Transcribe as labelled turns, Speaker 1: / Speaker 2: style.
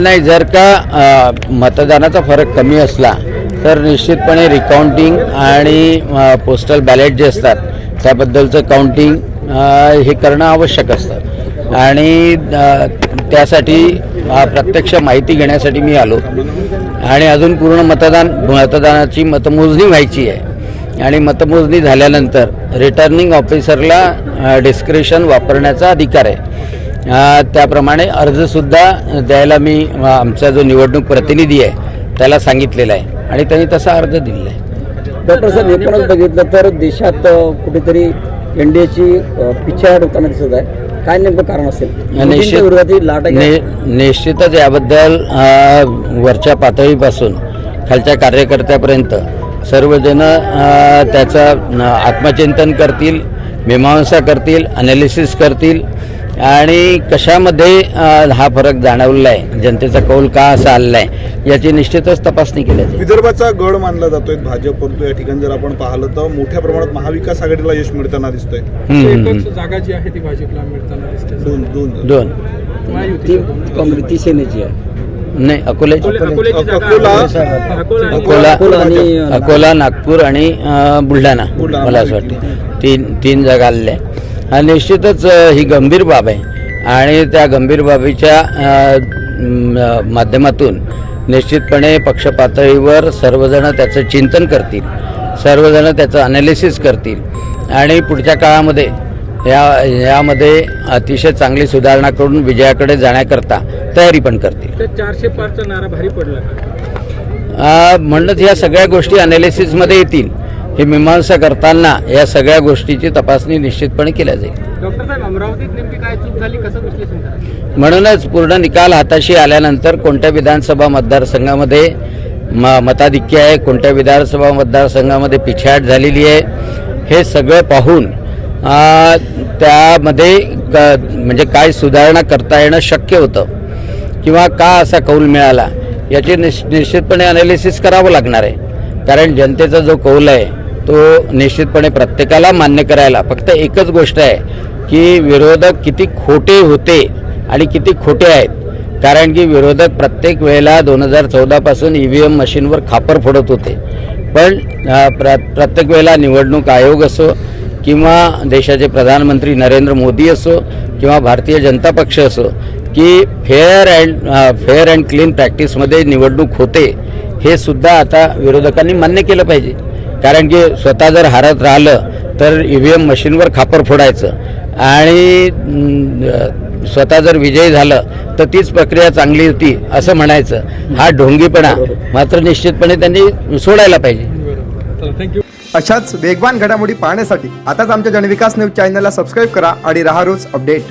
Speaker 1: नाही जर का मतदानाचा फरक कमी असला तर निश्चितपणे रिकाउंटिंग आणि पोस्टल बॅलेट जे असतात त्याबद्दलचं काउंटिंग हे करणं आवश्यक असतं. आणि त्यासाठी प्रत्यक्ष माहिती घेण्यासाठी मी आलो. आणि अजून पूर्ण मतदान मतदानाची मतमोजणी व्हायची आहे. आणि मतमोजणी झाल्यानंतर रिटर्निंग ऑफिसरला डिस्क्रिशन वापरण्याचा अधिकार आहे. त्याप्रमाणे अर्जसुद्धा द्यायला मी आमचा जो निवडणूक प्रतिनिधी आहे त्याला सांगितलेला आहे. आणि त्यांनी तसा अर्ज दिलेला आहे.
Speaker 2: डॉक्टर साहेब एकूणच बघितलं तर देशात कुठेतरी एनडीएची पिछाड होताना दिसत आहे. काय नेमकं कारण असेल? मोदींच्या विरोधात ही लाट आहे का?
Speaker 1: नि- निश्चितच याबद्दल वरच्या पातळीपासून खालच्या कार्यकर्त्यापर्यंत सर्वजण त्याचं आत्मचिंतन करतील मीमांसा करतील अनालिसिस करतील आणि कशामध्ये हा फरक जाणवलेला आहे जनतेचा कौल का असा आलेला आहे याची निश्चितच तपासणी केली जाईल.
Speaker 3: विदर्भाचा गड मानला जातोय भाजप परंतु या ठिकाणी जर आपण पाहिलं तर मोठ्या प्रमाणात महाविकास आघाडीला यश मिळताना दिसतोय.
Speaker 4: जागा जी आहे ती भाजपला मिळताना दिसते.
Speaker 3: दोन दोन.
Speaker 1: दोन.
Speaker 2: ती सेनेची आहे.
Speaker 1: नाही अकोल्याची.
Speaker 4: अकोले-
Speaker 3: अकोला-
Speaker 4: अकोला आणि-
Speaker 1: अकोला
Speaker 2: अकोला आणि अ,
Speaker 1: अकोला नागपूर आणि बुलढाणा
Speaker 3: बुलढाणा.
Speaker 1: मला असं वाटतं. तीन तीन जागा आलेल्या आहे हा निश्चितच ही गंभीर बाब आहे. आणि त्या गंभीर बाबीच्या माध्यमातून निश्चितपणे पक्ष पातळीवर सर्वजण त्याचं चिंतन करतील. सर्वजण त्याचं अनालिसिस करतील. आणि पुढच्या काळामध्ये या यामध्ये अतिशय चांगली सुधारणा करून विजयाकडे जाण्याकरता तयारी पण करतील.
Speaker 4: चारशे पारचा नारा भारी पडला
Speaker 1: म्हणूनच या सगळ्या गोष्टी अनालिसिसमध्ये येतील. हे मीमांसा करताना या सगळ्या गोष्टीची तपासणी निश्चितपणे केल्या जाईल. म्हणूनच पूर्ण निकाल हाताशी आल्यानंतर कोणत्या विधानसभा मतदारसंघामध्ये म मताधिक्य आहे कोणत्या विधानसभा मतदारसंघामध्ये पिछाट झालेली आहे हे सगळं पाहून त्यामध्ये म्हणजे काय सुधारणा करता येणं शक्य होतं किंवा का असा कौल मिळाला याची निश निश्चितपणे अनालिसिस करावं लागणार आहे. कारण जनतेचा जो कौल आहे तो निश्चितपणे प्रत्येकाला मान्य करायला फक्त एकच गोष्ट आहे की विरोधक किती खोटे होते आणि किती खोटे आहेत. कारण की विरोधक प्रत्येक वेळेला दोन हजार चौदापासून ई व्ही एम मशीनवर खापर फोडत होते. पण प्र प्रत्येक वेळेला निवडणूक आयोग असो किंवा देशाचे प्रधानमंत्री नरेंद्र मोदी असो किंवा भारतीय जनता पक्ष असो की fair and fair and clean प्रॅक्टिसमध्ये निवडणूक होते हे सुद्धा आता विरोधकांनी मान्य केलं पाहिजे. कारण की स्वतः जर हारत राहिलं तर ई व्ही एम मशीनवर खापर फोडायचं. आणि स्वतः जर विजयी झालं तर तीच प्रक्रिया चांगली होती असं म्हणायचं. हा ढोंगीपणा मात्र निश्चितपणे त्यांनी सोडायला पाहिजे.
Speaker 4: थँक्यू
Speaker 5: अशाच वेगवान घडामोडी पाहण्यासाठी आताच आमच्या जनविकास न्यूज चॅनलला सबस्क्राईब करा आणि राहा रोज अपडेट.